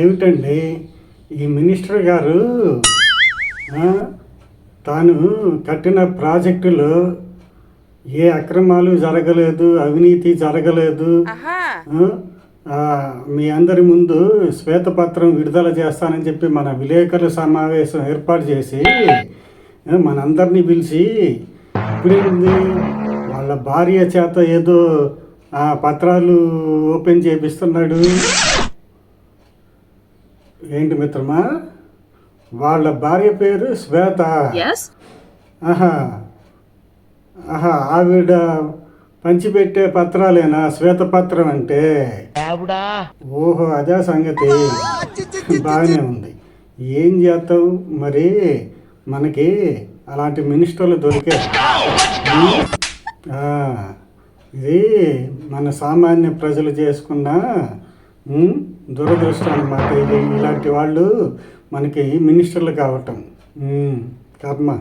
ఏమిటండి? ఈ మినిస్టర్ గారు తాను కట్టిన ప్రాజెక్టులో ఏ అక్రమాలు జరగలేదు అవినీతి జరగలేదు. మీ అందరి ముందు శ్వేతపత్రం విడుదల చేస్తానని చెప్పి మన విలేకరుల సమావేశం ఏర్పాటు చేసి మనందరినీ పిలిచి ఇప్పుడేంది? వాళ్ళ భార్య చేత ఏదో ఆ పత్రాలు ఓపెన్ చేపిస్తున్నాడు. ఏంటి మిత్రమా? వాళ్ళ భార్య పేరు శ్వేత. Yes? ఆహా. ఆహా ఆవిడ పంచిపెట్టే పత్రాలేనా? శ్వేతపత్రం అంటే? ఓహో అదే సంగతి. బాగానే ఉంది. ఏం చేస్తాం మరి మనకి అలాంటి మినిస్టర్లు దొరికే ఇది మన సామాన్య ప్రజలు చేసుకున్న దురదృష్టం అన్నమాట ఇది ఇలాంటి వాళ్ళు మనకి మినిస్టర్లు కావటం. కర్మ.